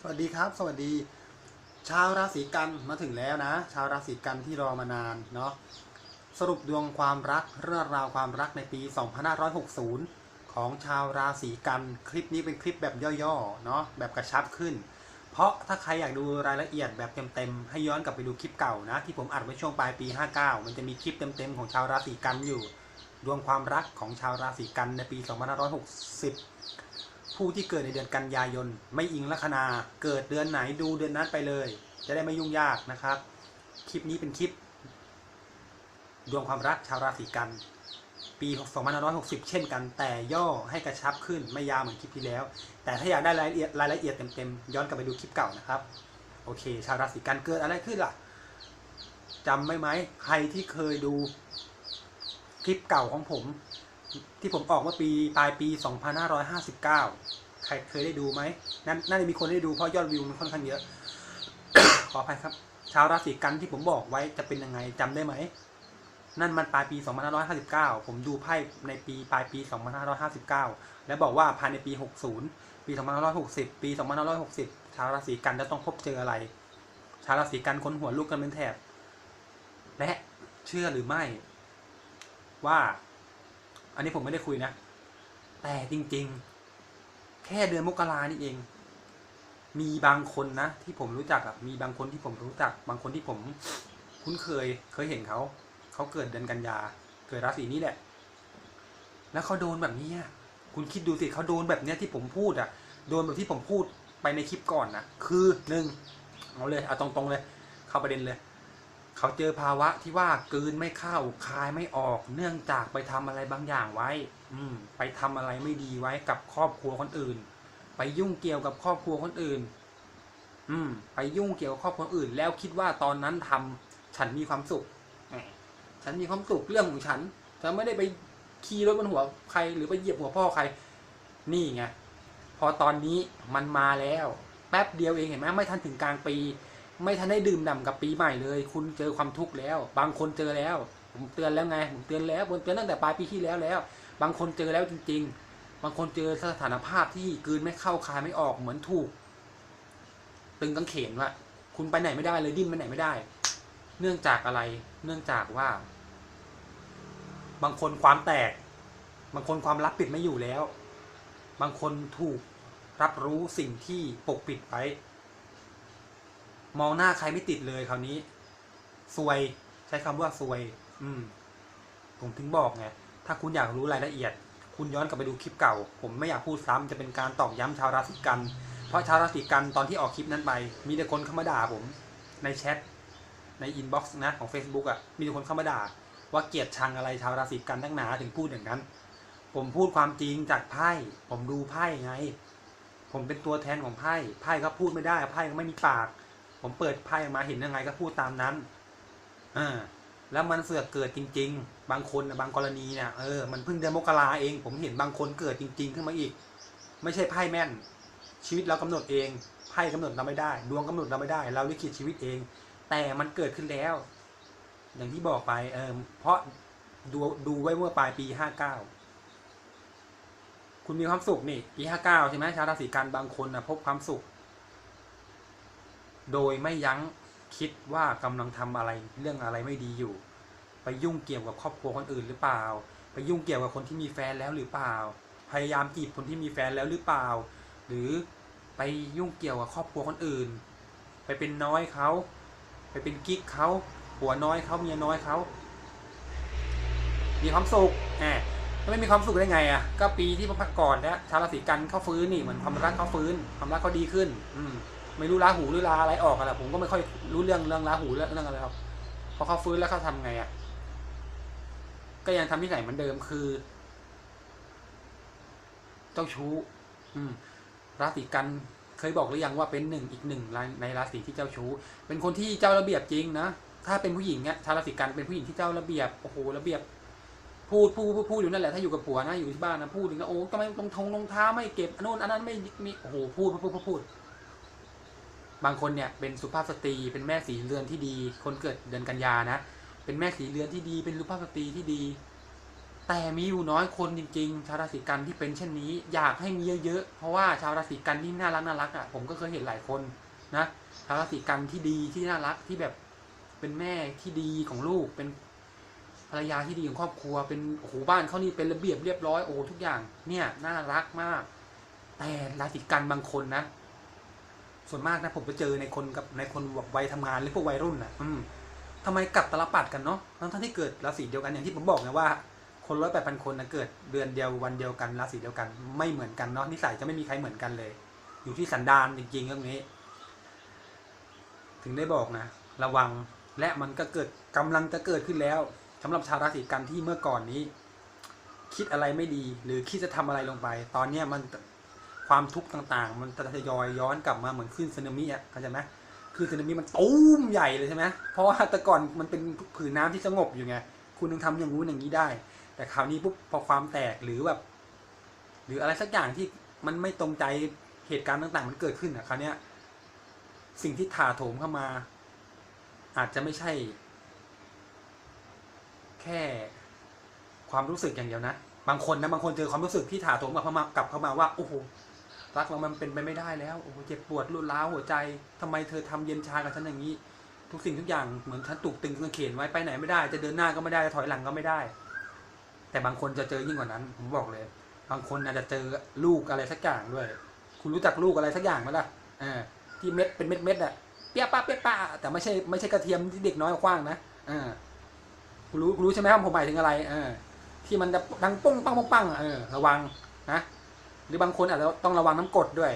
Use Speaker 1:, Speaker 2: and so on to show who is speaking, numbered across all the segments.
Speaker 1: สวัสดีครับ สวัสดี ชาวราศีกันมาถึงแล้วนะ ชาวราศีกันที่รอมานานเนาะสรุปดวงความรักเรื่องราวความรักในปี 2560 ของชาวราศีกันคลิปนี้เป็นคลิปแบบย่อๆเนาะแบบกระชับขึ้น เพราะถ้าใครอยากดูรายละเอียดแบบเต็มๆให้ย้อนกลับไปดูคลิปเก่านะ ที่ผมอัดไว้ช่วงปลายปี 59 มันจะมีคลิปเต็มๆของชาวราศีกันอยู่ ดวงความรักของชาวราศีกันในปี 2560 ผู้ที่เกิดในเดือนกันยายน ไม่อิงลัคนา เกิดเดือนไหนดูเดือนนั้นไปเลย จะได้ไม่ยุ่งยากนะครับ คลิปนี้เป็นคลิป ดวงความรักชาวราศีกัน ปี2560 เช่นกัน แต่ย่อให้กระชับขึ้นไม่ยาวเหมือนคลิปที่แล้ว แต่ถ้าอยากได้รายละเอียดรายละเอียดเต็มๆย้อนกลับไปดูคลิปเก่านะครับ โอเค ชาวราศีกันเกิดอะไรขึ้นล่ะจำไม่ไหมใครที่เคยดูคลิปเก่าของผม ที่ผมออกเมื่อปีปลายปี 2559 ใครเคยได้ดูไหมนั่นน่าจะมีคนได้ดูเพราะยอดวิวมันค่อนข้างเยอะ ขออภัยครับ ชาวราศีกันที่ผมบอกไว้จะเป็นยังไงจำได้ไหม นั่นมันปลายปี 2559 ผมดูไพ่ในปีปลายปี 2559 แล้วบอกว่าภายในปี 60 ปี 2560 ปี 2560 ชาวราศีกันจะต้องพบเจออะไร ชาวราศีกันค้นหัวลุกกันเป็นแถบ และเชื่อหรือไม่ว่า อันนี้ผมไม่ได้คุยนะ แต่จริง ๆ แค่เดือนมกรานี่เอง มีบางคนนะที่ผมรู้จักอะมีบางคนที่ผมรู้จัก บางคนที่ผมคุ้นเคย เคยเห็นเขา เขาเกิดเดือนกันยา เกิดราศีนี้แหละ แล้วเขาโดนแบบนี้คุณคิดดูสิเขาโดนแบบเนี้ยที่ผมพูดอะโดนแบบที่ผมพูดไปในคลิปก่อนนะคือหนึ่งเอาเลยเอาตรงๆเลย เข้าประเด็นเลย เขาเจอภาวะที่ว่ากืนไม่เข้าคายไม่ออก เนื่องจากไปทำอะไรบางอย่างไว้ อืม ไปทำอะไรไม่ดีไว้กับครอบครัวคนอื่น ไปยุ่งเกี่ยวกับครอบครัวคนอื่น อืม ไปยุ่งเกี่ยวกับครอบครัวอื่น แล้วคิดว่าตอนนั้นทำฉันมีความสุขฉันมีความสุขเรื่องของฉันฉันไม่ได้ไปขี่รถบนหัวใครหรือไปเหยียบหัวพ่อใคร นี่ไงพอตอนนี้มันมาแล้ว แป๊บเดียวเองเห็นไหมไม่ทันถึงกลางปี ไม่ทันได้ดื่มด่ำกับปีใหม่เลย คุณเจอความทุกข์แล้ว บางคนเจอแล้ว ผมเตือนแล้วไงผมเตือนแล้วผมเตือนตั้งแต่ปลายปีที่แล้วแล้ว บางคนเจอแล้วจริง ๆ บางคนเจอสถานภาพที่กืนไม่เข้าคายไม่ออกเหมือนถูก ตึงกังเขนว่าคุณไปไหนไม่ได้เลยดิ้นไปไหนไม่ได้ เนื่องจากอะไร เนื่องจากว่า บางคนความแตก บางคนความลับปิดไม่อยู่แล้ว บางคนถูกรับรู้สิ่งที่ปกปิดไว้ มองหน้าใครไม่ติดเลยคราวนี้ซวยใช้คำว่าซวย อืม ผมถึงบอกไงถ้าคุณอยากรู้รายละเอียด คุณย้อนกลับไปดูคลิปเก่า ผมไม่อยากพูดซ้ำจะเป็นการตอกย้ำชาวราศีกัน เพราะชาวราศีกันตอนที่ออกคลิปนั้นไป มีแต่คนเข้ามาด่าผม ในแชทในอินบ็อกซ์นะของ Facebook อะ่ะมีแต่คนเข้ามาด่า ว่าเกลียดชังอะไรชาวราศีกันตั้งหนาถึงพูดอย่างนั้น ผมพูดความจริงจากไพ่ผมดูไพ่ไง ผมเป็นตัวแทนของไพ่ไพ่ก็พูดไม่ได้ไพ่ก็ไม่มีปาก ผมเปิดไพ่มาเห็นยังไงก็พูดตามนั้นอ่าแล้วมันเสือกเกิดจริง ๆ บางคนบางกรณีเนี่ยเออมันเพิ่งเดือนมกราเอง ผมเห็นบางคนเกิดจริง ๆ ขึ้นมาอีก ไม่ใช่ไพ่แม่น ชีวิตเรากำหนดเองไพ่กำหนดเราไม่ได้ ดวงกำหนดเราไม่ได้ เราลิขิตชีวิตเอง แต่มันเกิดขึ้นแล้ว อย่างที่บอกไปเออเพราะดูดูไว้เมื่อปลายปีห้าเก้าคุณมีความสุขนี่ปีห้าเก้าใช่ไหมชาวราศีกันบางคนนะพบความสุข โดยไม่ยั้งคิดว่ากำลังทำอะไรเรื่องอะไรไม่ดีอยู่ ไปยุ่งเกี่ยวกับครอบครัวคนอื่นหรือเปล่า ไปยุ่งเกี่ยวกับคนที่มีแฟนแล้วหรือเปล่า พยายามจีบคนที่มีแฟนแล้วหรือเปล่า หรือไปยุ่งเกี่ยวกับครอบครัวคนอื่น ไปเป็นน้อยเขา ไปเป็นกิ๊กเขาผัวน้อยเขาเมียน้อยเขามีความสุขแหมไม่มีความสุขได้ไงอะ ก็ปีที่พักก่อนแล้วชาวราศีกันเขาฟื้นนี่เหมือนความรักเขาฟื้น ความรักเขาดีขึ้น อืม ไม่รู้ลาหูหรือลาอะไรออกอะไรผมก็ไม่ค่อยรู้เรื่องเรื่องลาหูเรื่องอะไรหรอกพอเขาฟื้นแล้วเขาทำไงอะก็ยังทำที่ไหนเหมือนเดิมคือ เจ้าชู้ อืมราศีกันเคยบอกหรือยังว่าเป็นหนึ่งอีกหนึ่งในราศีที่เจ้าชู้ เป็นคนที่เจ้าระเบียบจริงนะถ้าเป็นผู้หญิงเนี่ยชาวราศีกันเป็นผู้หญิงที่เจ้าระเบียบโอ้โหระเบียบ พูดพูดพูดอยู่นั่นแหละถ้าอยู่กับผัวนะอยู่ที่บ้านนะพูดถึงนะโอ้ทำไมรองทงรองเท้าไม่เก็บอันโน้นอันนั้นไม่มีโอ้โหพูดพูดพูดพูด บางคนเนี่ยเป็นสุภาพสตรี เป็นแม่สีเรือนที่ดี คนเกิดเดือนกันยานะ เป็นแม่สีเรือนที่ดี เป็นสุภาพสตรีที่ดี แต่มีอยู่น้อยคนจริงๆ ชาวราศีกันที่เป็นเช่นนี้ อยากให้มีเยอะๆ เพราะว่าชาวราศีกันที่น่ารักน่ารักอะผมก็เคยเห็นหลายคนนะ ชาวราศีกันที่ดีที่น่ารักที่แบบเป็นแม่ที่ดีของลูก เป็นภรรยาที่ดีของครอบครัว เป็นโอ้โหบ้านเขานี่เป็นระเบียบเรียบร้อยโอ้ทุกอย่างเนี่ยน่ารักมาก แต่ราศีกันบางคนนะ ส่วนมากนะผมไปเจอในคนกับในคนแบบวัยทำงานหรือพวกวัยรุ่นนะอืมทำไมกลับตลปัดกันเนาะทั้งที่เกิดราศีเดียวกันอย่างที่ผมบอกไงว่าคนร้อยแปดพันคนนะเกิดเดือนเดียววันเดียวกันราศีเดียวกันไม่เหมือนกันเนาะนิสัยจะไม่มีใครเหมือนกันเลย อยู่ที่สันดานจริงๆเรื่องนี้ ถึงได้บอกนะ ระวังและมันก็เกิดกำลังจะเกิดขึ้นแล้วสำหรับชาวราศีกันที่เมื่อก่อนนี้ คิดอะไรไม่ดี หรือคิดจะทำอะไรลงไป ตอนเนี้มัน ความทุกข์ต่างๆ มันจะทยอยย้อนกลับมาเหมือนคลื่นสึนามิอะเข้าใจไหมคลื่นสึนามิมันตูมใหญ่เลยใช่ไหมเพราะว่าแต่ก่อนมันเป็นผืนน้ำที่สงบอยู่ไงคุณต้องทำอย่างนู้นอย่างนี้ได้ แต่คราวนี้ปุ๊บพอความแตกหรือแบบ หรืออะไรสักอย่างที่มันไม่ตรงใจเหตุการณ์ต่าง ๆ มันเกิดขึ้นอะคราวนี้ยสิ่งที่ถาโถมเข้ามา อาจจะไม่ใช่ แค่ความรู้สึกอย่างเดียวนะบางคนนะบางคนเจอความรู้สึกที่ถาโถมกลับเข้ามากลับเข้ามาว่าโอ้โห รักเรามันเป็นไปไม่ได้แล้ว โอ้โหเจ็บปวดรุนร้าวหัวใจทำไมเธอทำเย็นชากับฉันอย่างนี้ ทุกสิ่งทุกอย่างเหมือนฉันถูกตึงกางเขนไว้ไปไหนไม่ได้ จะเดินหน้าก็ไม่ได้จะถอยหลังก็ไม่ได้ แต่บางคนจะเจอยิ่งกว่านั้น ผมบอกเลย บางคนอาจจะเจอลูกอะไรสักอย่างด้วย คุณรู้จักลูกอะไรสักอย่างไหมล่ะเออที่เม็ดเป็นเม็ดเม็ดอะเปียป้าเปียป้า แต่ไม่ใช่ไม่ใช่กระเทียมที่เด็กน้อยคว้างนะเออคุณรู้คุณรู้ใช่ไหมว่าผมหมายถึงอะไร เออ ที่มันจะดังปุ้งปังปังปังอะเออระวังนะ หรือบางคนอาจจะต้องระวังน้ำกดด้วย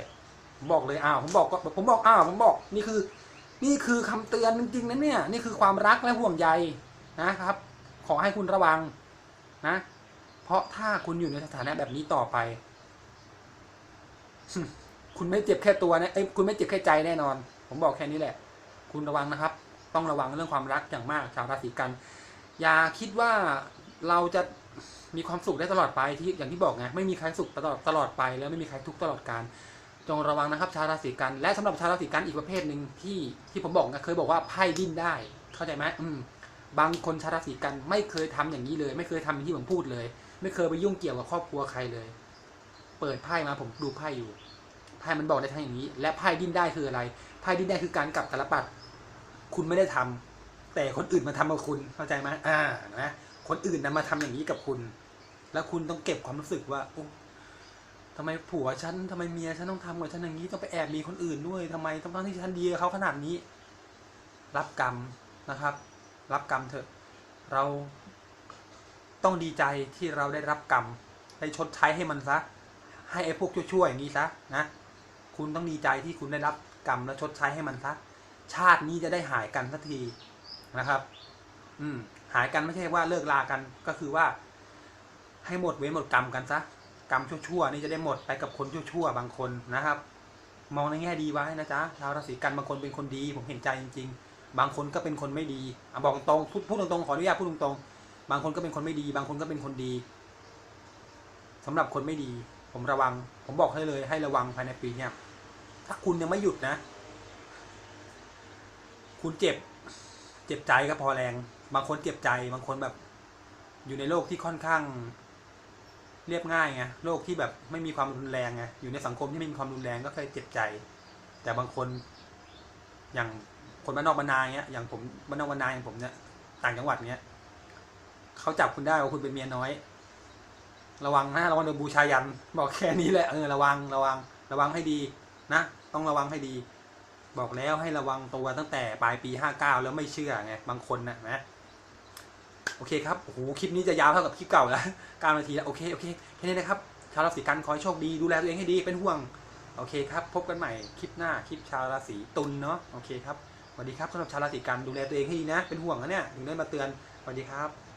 Speaker 1: ผมบอกเลยอ้าวผมบอกก็ผมบอกอ้าวผมบอกนี่คือ นี่คือคำเตือนจริงๆนะเนี่ย นี่คือความรักและห่วงใยนะครับ ขอให้คุณระวังนะ เพราะถ้าคุณอยู่ในสถานะแบบนี้ต่อไป คุณไม่เจ็บแค่ตัวนะเอ้ยคุณไม่เจ็บแค่ใจแน่นอน ผมบอกแค่นี้แหละ คุณระวังนะครับ ต้องระวังเรื่องความรักอย่างมากชาวราศีกัน อย่าคิดว่าเราจะ มีความสุขได้ตลอดไปที่อย่างที่บอกไงไม่มีใครสุขตลอดตลอดไป แล้วไม่มีใครทุกตลอดการจงระวังนะครับชาวราศีกัน และสำหรับชาวราศีกันอีกประเภทหนึ่งที่ที่ผมบอกไงเคยบอกว่าไพ่ดิ้นได้ เข้าใจไหมอืมบางคนชาวราศีกันไม่เคยทำอย่างนี้เลย ไม่เคยทำอย่างที่ผมพูดเลย ไม่เคยไปยุ่งเกี่ยวกับครอบครัวใครเลย เปิดไพ่มาผมดูไพ่อยู่ไพ่มันบอกได้ทั้งอย่างนี้ และไพ่ดิ้นได้คืออะไรไพ่ดิ้นได้คือการกลับตลปัด คุณไม่ได้ทำแต่คนอื่นมาทำกับคุณเข้าใจไหมอ่านะ คนอื่นนะมาทำอย่างนี้กับคุณ แล้วคุณต้องเก็บความรู้สึกว่าโอ้ทำไมผัวฉันทำไมเมียฉันต้องทำกับฉันอย่างนี้ต้องไปแอบมีคนอื่นด้วยทำไมต้องที่ฉันดีเขาขนาดนี้ รับกรรมนะครับ รับกรรมเถอะ เราต้องดีใจที่เราได้รับกรรมได้ชดใช้ให้มันซะ ให้ไอ้พวกชั่วๆอย่างนี้ซะนะคุณต้องดีใจที่คุณได้รับกรรมและชดใช้ให้มันซะชาตินี้จะได้หายกันสักทีนะครับ อืม หายกันไม่ใช่ว่าเลิกลากันก็คือว่า ให้หมดเวรหมดกรรมกันซะกรรมชั่วๆนี่จะได้หมดไปกับคนชั่วๆบางคนนะครับ มองในแง่ดีไว้นะจ๊ะชาวราศีกันบางคนเป็นคนดี ผมเห็นใจจริง ๆ บางคนก็เป็นคนไม่ดีอบอกตรงพูดพูดตรงๆขออนุญาตพูดตรงๆบางคนก็เป็นคนไม่ดี บางคนก็เป็นคนดีสำหรับคนไม่ดี ผมระวัง ผมบอกให้เลยให้ระวังภายในปีเนี้ยถ้าคุณยังไม่หยุดนะ คุณเจ็บ เจ็บใจก็พอแรง บางคนเจ็บใจบางคนแบบ อยู่ในโลกที่ค่อนข้าง เรียบง่ายไงโลกที่แบบไม่มีความรุนแรงไงอยู่ในสังคมที่ไม่มีความรุนแรงก็เคยเจ็บใจ แต่บางคน อย่างคนบ้านนอกบ้านนาเงี้ยอย่างผมบ้านนอกบ้านนาอย่างผมเนี่ยต่างจังหวัดเงี้ยเขาจับคุณได้ว่าคุณเป็นเมียน้อย ระวังนะระวังโดนบูชายันบอกแค่นี้แหละเออระวังระวัง ระวังให้ดีนะต้องระวังให้ดี บอกแล้วให้ระวังตัวตั้งแต่ปลายปีห้าเก้าแล้วไม่เชื่อไงบางคนนะนะ โอเคครับ โอ้โห คลิปนี้จะยาวเท่ากับคลิปเก่าแล้วเก้านาทีแล้ว โอเค โอเค แค่นี้นะครับ ชาวราศีกันขอให้โชคดี ดูแลตัวเองให้ดี เป็นห่วง โอเคครับ พบกันใหม่คลิปหน้า คลิปชาวราศีตุลเนาะ โอเคครับ สวัสดีครับสำหรับชาวราศีกันดูแลตัวเองให้ดีนะ เป็นห่วงนะเนี่ย ถึงได้มาเตือน สวัสดีครับ